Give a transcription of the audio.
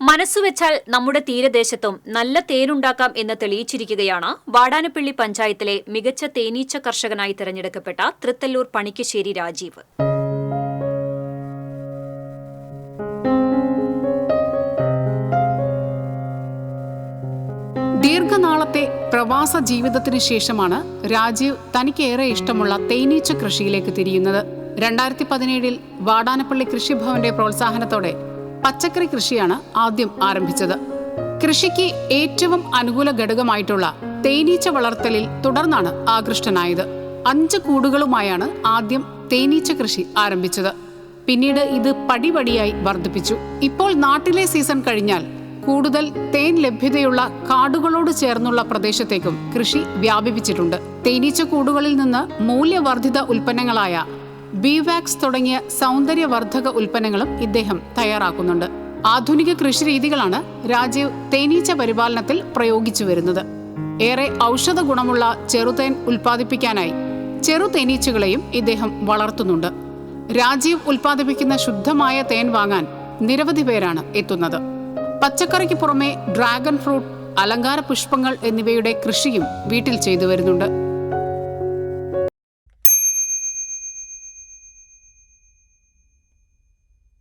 മനസ്സുവെച്ചാൽ നമ്മുടെ തീരദേശത്തും നല്ല തേനുണ്ടാക്കാം എന്ന് തെളിയിച്ചിരിക്കുകയാണ് വാടാനപ്പള്ളി പഞ്ചായത്തിലെ മികച്ച തേനീച്ച കർഷകനായി തിരഞ്ഞെടുക്കപ്പെട്ട തൃത്തല്ലൂർ പണിക്കശ്ശേരി രാജീവ്. ദീർഘനാളത്തെ പ്രവാസ ജീവിതത്തിന് ശേഷമാണ് രാജീവ് തനിക്കേറെ ഇഷ്ടമുള്ള തേനീച്ച കൃഷിയിലേക്ക് തിരിയുന്നത്. രണ്ടായിരത്തി പതിനേഴിൽ വാടാനപ്പള്ളി കൃഷിഭവന്റെ പ്രോത്സാഹനത്തോടെ പച്ചക്കറി കൃഷിയാണ് ആദ്യം ആരംഭിച്ചത്. കൃഷിക്ക് ഏറ്റവും അനുകൂല ഘടകമായിട്ടുള്ള തേനീച്ച വളർത്തലിൽ തുടർന്നാണ് ആകൃഷ്ടനായത്. അഞ്ച് കൂടുകളുമായാണ് ആദ്യം തേനീച്ച കൃഷി ആരംഭിച്ചത്. പിന്നീട് ഇത് പടിപടിയായി വർദ്ധിപ്പിച്ചു. ഇപ്പോൾ നാട്ടിലെ സീസൺ കഴിഞ്ഞാൽ കൂടുതൽ തേൻ ലഭ്യതയുള്ള കാടുകളോട് ചേർന്നുള്ള പ്രദേശത്തേക്കും കൃഷി വ്യാപിപ്പിച്ചിട്ടുണ്ട്. തേനീച്ച കൂടുകളിൽ നിന്ന് മൂല്യവർദ്ധിത ഉൽപ്പന്നങ്ങളായ ബീവാക്സ് തുടങ്ങിയ സൗന്ദര്യവർദ്ധക ഉൽപ്പന്നങ്ങളും ഇദ്ദേഹം തയ്യാറാക്കുന്നുണ്ട്. ആധുനിക കൃഷി രീതികളാണ് രാജീവ് തേനീച്ച പരിപാലനത്തിൽ പ്രയോഗിച്ചു വരുന്നത്. ഏറെ ഔഷധ ഗുണമുള്ള ചെറുതേൻ ഉൽപ്പാദിപ്പിക്കാനായി ചെറു തേനീച്ചകളെയും ഇദ്ദേഹം വളർത്തുന്നുണ്ട്. രാജീവ് ഉൽപ്പാദിപ്പിക്കുന്ന ശുദ്ധമായ തേൻ വാങ്ങാൻ നിരവധി പേരാണ് എത്തുന്നത്. പച്ചക്കറിക്ക് പുറമെ ഡ്രാഗൺ ഫ്രൂട്ട് അലങ്കാര പുഷ്പങ്ങൾ എന്നിവയുടെ കൃഷിയും വീട്ടിൽ ചെയ്തു വരുന്നുണ്ട്.